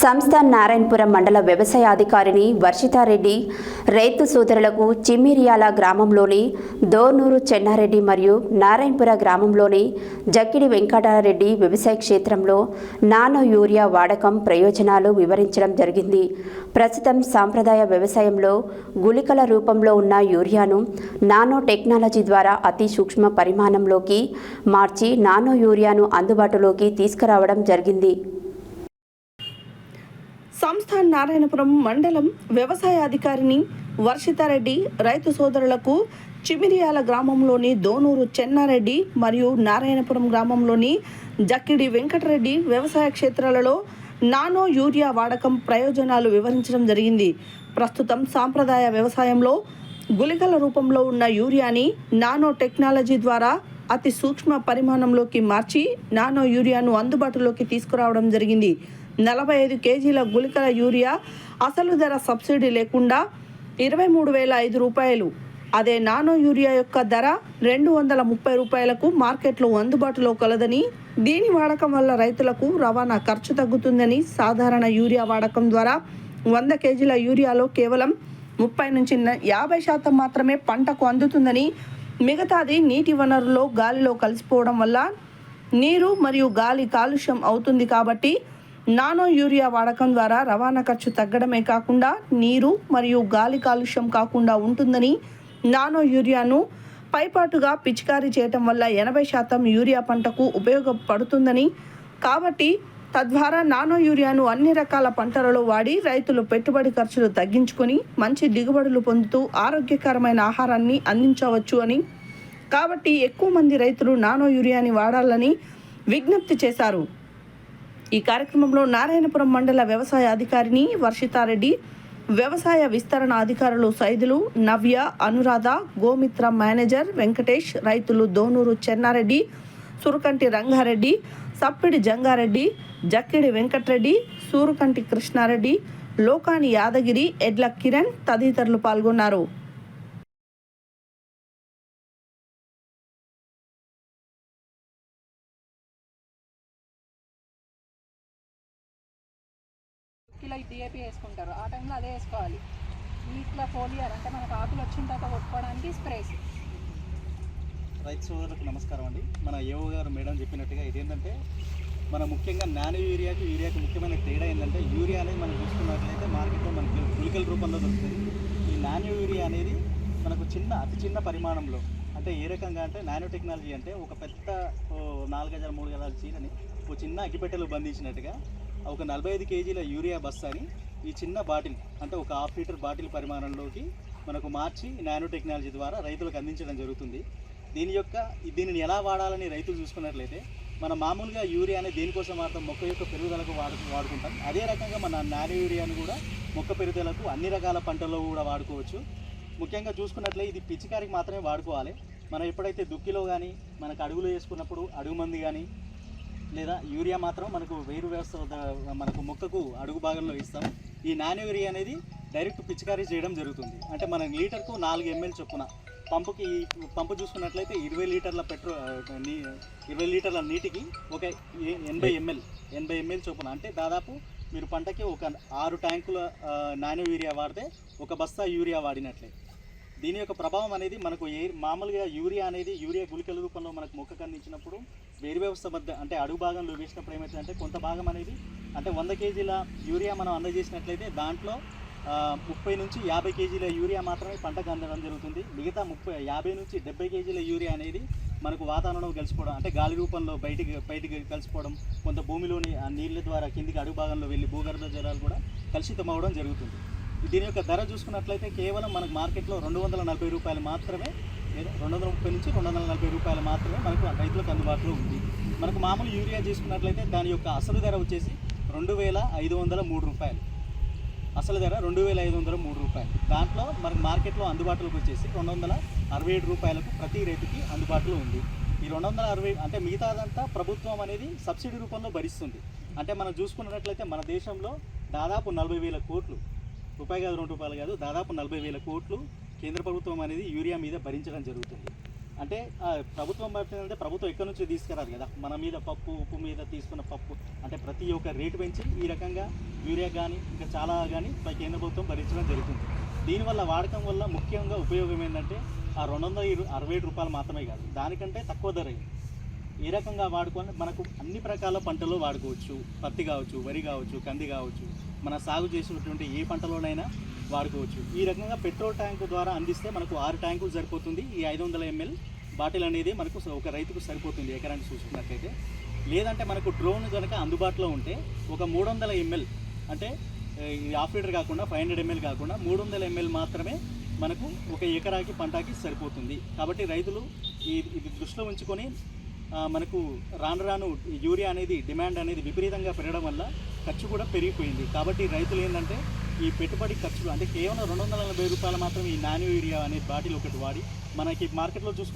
సంస్థ నారాయణపురం మండల వ్యవసాయ అధికారిని వర్షితారెడ్డి రైతు సోదరులకు చిమ్మిరియాల గ్రామంలోని దోనూరు చెన్నారెడ్డి మరియు నారాయణపుర గ్రామంలోని జక్కిడి వెంకటారెడ్డి వ్యవసాయ క్షేత్రంలో నానో యూరియా వాడకం ప్రయోజనాలు వివరించడం జరిగింది. ప్రస్తుతం సాంప్రదాయ వ్యవసాయంలో గుళికల రూపంలో ఉన్న యూరియాను నానో టెక్నాలజీ ద్వారా అతి సూక్ష్మ పరిమాణంలోకి మార్చి నానో యూరియాను అందుబాటులోకి తీసుకురావడం జరిగింది. సంస్థ నారాయణపురం మండలం వ్యవసాయ అధికారిని వర్షితారెడ్డి రైతు సోదరులకు చిమిరియాల గ్రామంలోని దోనూరు చెన్నారెడ్డి మరియు నారాయణపురం గ్రామంలోని జక్కిడి వెంకటరెడ్డి వ్యవసాయ క్షేత్రాలలో నానో యూరియా వాడకం ప్రయోజనాలు వివరించడం జరిగింది. ప్రస్తుతం సాంప్రదాయ వ్యవసాయంలో గుళికల రూపంలో ఉన్న యూరియాని నానో టెక్నాలజీ ద్వారా అతి సూక్ష్మ పరిమాణంలోకి మార్చి నానో యూరియాను అందుబాటులోకి తీసుకురావడం జరిగింది. నలభై ఐదు కేజీల గుళికల యూరియా అసలు ధర సబ్సిడీ లేకుండా ఇరవై మూడు వేల ఐదు రూపాయలు. అదే నానో యూరియా యొక్క ధర రెండు వందల ముప్పై రూపాయలకు మార్కెట్లో అందుబాటులో కలదని దీని వాడకం వల్ల రైతులకు రవాణా ఖర్చు తగ్గుతుందని సాధారణ యూరియా వాడకం ద్వారా వంద కేజీల యూరియాలో కేవలం ముప్పై నుంచి యాభై శాతం మాత్రమే పంటకు అందుతుందని మిగతాది నీటి వనరులో గాలిలో కలిసిపోవడం వల్ల నీరు మరియు గాలి కాలుష్యం అవుతుంది కాబట్టి నానో యూరియా వాడకం ద్వారా రవాణా ఖర్చు తగ్గడమే కాకుండా నీరు మరియు గాలి కాలుష్యం కాకుండా ఉంటుందని నానో యూరియాను పైపాటుగా పిచికారీ చేయటం వల్ల ఎనభై శాతం యూరియా పంటకు ఉపయోగపడుతుందని. కాబట్టి తద్వారా నానో యూరియాను అన్ని రకాల పంటలలో వాడి రైతులు పెట్టుబడి ఖర్చులు తగ్గించుకొని మంచి దిగుబడులు పొందుతూ ఆరోగ్యకరమైన ఆహారాన్ని అందించవచ్చు అని. కాబట్టి ఎక్కువ మంది రైతులు నానో యూరియాని వాడాలని విజ్ఞప్తి చేశారు. ఈ కార్యక్రమంలో నారాయణపురం మండల వ్యవసాయ అధికారిని వర్షితారెడ్డి వ్యవసాయ విస్తరణ అధికారులు సైదులు నవ్య అనురాధ గోమిత్ర మేనేజర్ వెంకటేష్ రైతులు దోనూరు చెన్నారెడ్డి సురకంటి రంగారెడ్డి సప్పిడి జంగారెడ్డి జక్కిడి వెంకట్రెడ్డి సూరుకంటి కృష్ణారెడ్డి లోకాని యాదగిరి ఎడ్ల కిరణ్ తదితరులు పాల్గొన్నారు. కిలో డిఏపి వేసుకుంటారు. ఆ టైంలో అదే వేసుకోవాలి. ఇట్లా ఫోలియర్ అంటే మనకు ఆకులు వచ్చిన తర్వాత కొట్టుకోవడానికి స్ప్రేస్. రైతు సోదరులకు నమస్కారం అండి. మన ఏవో గారు మేడం చెప్పినట్టుగా ఇదేంటంటే మన ముఖ్యంగా నానో యూరియాకి యూరియాకి ముఖ్యమైన తేడా ఏంటంటే యూరియా అనేది మనం చూసుకున్నట్లయితే మార్కెట్లో మనకి గుళికల రూపంలో దొరుకుతుంది. ఈ నానో యూరియా అనేది మనకు చిన్న అతి చిన్న పరిమాణంలో అంటే ఏ రకంగా అంటే నానో టెక్నాలజీ అంటే ఒక పెద్ద ఓ నాలుగు గజాల మూడు గజాల చీరని ఒక చిన్న అగ్గిపెట్టెలు బంధించినట్టుగా ఒక నలభై ఐదు కేజీల యూరియా బస్తాని ఈ చిన్న బాటిల్ అంటే ఒక హాఫ్ లీటర్ బాటిల్ పరిమాణంలోకి మనకు మార్చి నానో టెక్నాలజీ ద్వారా రైతులకు అందించడం జరుగుతుంది. దీని యొక్క దీనిని ఎలా వాడాలని రైతులు చూసుకున్నట్లయితే మన మామూలుగా యూరియా అనేది దేనికోసం వాడతాం? మొక్క యొక్క పెరుగుదలకు వాడు వాడుకుంటాం. అదే రకంగా మన నానో యూరియాను కూడా మొక్క పెరుగుదలకు అన్ని రకాల పంటల్లో కూడా వాడుకోవచ్చు. ముఖ్యంగా చూసుకున్నట్లయితే ఇది పిచికారికి మాత్రమే వాడుకోవాలి. మనం ఎప్పుడైతే దుక్కిలో కానీ మనకు అడుగులు వేసుకున్నప్పుడు అడుగు మంది కానీ లేదా యూరియా మాత్రం మనకు వేరు వ్యవస్థ మనకు మొక్కకు అడుగు భాగంలో ఇస్తాం ఈ నానో యూరియా అనేది డైరెక్ట్ పిచికారీ చేయడం జరుగుతుంది. అంటే మన లీటర్కు నాలుగు ఎంఎల్ చొప్పున పంపుకి పంపు చూసుకున్నట్లయితే ఇరవై లీటర్ల పెట్రో నీ ఇరవై లీటర్ల నీటికి ఒక ఎనభై ఎంఎల్ ఎనభై ఎంఎల్ చొప్పున. అంటే దాదాపు మీరు పంటకి ఒక ఆరు ట్యాంకుల నానో యూరియా వాడితే ఒక బస్తా యూరియా వాడినట్లే. దీని యొక్క ప్రభావం అనేది మనకు ఏ మామూలుగా యూరియా అనేది యూరియా గుళికల రూపంలో మనకు మొక్కకు అందించినప్పుడు వేరు వ్యవస్థ మధ్య అంటే అడుగు భాగంలో వేసినప్పుడు ఏమవుతుందంటే కొంత భాగం అనేది అంటే వంద కేజీల యూరియా మనం అందజేసినట్లయితే దాంట్లో ముప్పై నుంచి యాభై కేజీల యూరియా మాత్రమే పంటకు అందడం జరుగుతుంది. మిగతా ముప్పై యాభై నుంచి డెబ్బై కేజీల యూరియా అనేది మనకు వాతావరణం కలిసిపోవడం అంటే గాలి రూపంలో బయటికి బయటికి కలిసిపోవడం కొంత భూమిలోని ఆ నీళ్ళ ద్వారా కిందికి అడుగు భాగంలో వెళ్ళి భూగర్భ జలాలు కూడా కలుషితం అవ్వడం జరుగుతుంది. దీని యొక్క ధర చూసుకున్నట్లయితే కేవలం మనకు మార్కెట్లో రెండు వందల నలభై రూపాయలు మాత్రమే రెండు వందల ముప్పై నుంచి రెండు వందల నలభై రూపాయలు మాత్రమే మనకు రైతులకు అందుబాటులో ఉంది. మనకు మామూలు యూరియా చూసుకున్నట్లయితే దాని యొక్క అసలు ధర వచ్చేసి రెండు వేల ఐదు వందల మూడు రూపాయలు. అసలు ధర రెండు వేల ఐదు వందల మూడు రూపాయలు. దాంట్లో మనకు మార్కెట్లో అందుబాటులోకి వచ్చేసి రెండు వందల అరవై ఏడు రూపాయలకు ప్రతి రైతుకి అందుబాటులో ఉంది. ఈ రెండు వందల అరవై అంటే మిగతాదంతా ప్రభుత్వం అనేది సబ్సిడీ రూపంలో భరిస్తుంది. అంటే మనం చూసుకున్నట్లయితే మన దేశంలో దాదాపు నలభై వేల కోట్లు రూపాయి కాదు రెండు రూపాయలు కాదు దాదాపు నలభై వేల కోట్లు కేంద్ర ప్రభుత్వం అనేది యూరియా మీద భరించడం జరుగుతుంది. అంటే ప్రభుత్వం అంటే ప్రభుత్వం ఎక్కడి నుంచి తీసుకురాదు కదా. మన మీద పప్పు ఉప్పు మీద తీసుకున్న పప్పు. అంటే ప్రతి ఒక్క రేటు పెంచి ఈ రకంగా యూరియా కానీ ఇంకా చాలా కానీ పై కేంద్ర ప్రభుత్వం భరించడం జరుగుతుంది. దీనివల్ల వాడకం వల్ల ముఖ్యంగా ఉపయోగం ఏంటంటే ఆ రెండు వందల ఇరు- అరవై ఏడు రూపాయలు మాత్రమే కాదు. దానికంటే తక్కువ ధర ఏ రకంగా వాడుకోవాలి మనకు అన్ని రకాల పంటలు వాడుకోవచ్చు. పత్తి కావచ్చు వరి కావచ్చు కంది కావచ్చు. మన సాగు చేసినటువంటి ఏ పంటలోనైనా వాడుకోవచ్చు. ఈ రకంగా పెట్రోల్ ట్యాంకు ద్వారా అందిస్తే మనకు ఆరు ట్యాంకులు సరిపోతుంది. ఈ ఐదు వందల ఎంఎల్ బాటిల్ అనేది మనకు ఒక రైతుకు సరిపోతుంది ఎకరాన్ని చూసుకున్నట్లయితే. లేదంటే మనకు డ్రోన్ కనుక అందుబాటులో ఉంటే ఒక మూడు వందల ఎంఎల్ అంటే ఈ హాఫ్ లీటర్ కాకుండా ఫైవ్ హండ్రెడ్ ఎంఎల్ కాకుండా మూడు వందల ఎంఎల్ మాత్రమే మనకు ఒక ఎకరాకి పంటకి సరిపోతుంది. కాబట్టి రైతులు ఈ ఇది దృష్టిలో ఉంచుకొని మనకు రాను రాను ఈ యూరియా అనేది డిమాండ్ అనేది విపరీతంగా పెరగడం వల్ల ఖర్చు కూడా పెరిగిపోయింది. కాబట్టి రైతులు ఏంటంటే ఈ పెట్టుబడి ఖర్చులు అంటే కేవలం రెండు వందల నలభై రూపాయలు మాత్రం ఈ నానో యూరియా అనే బాటిల్ ఒకటి వాడి మనకి మార్కెట్లో చూసుకున్న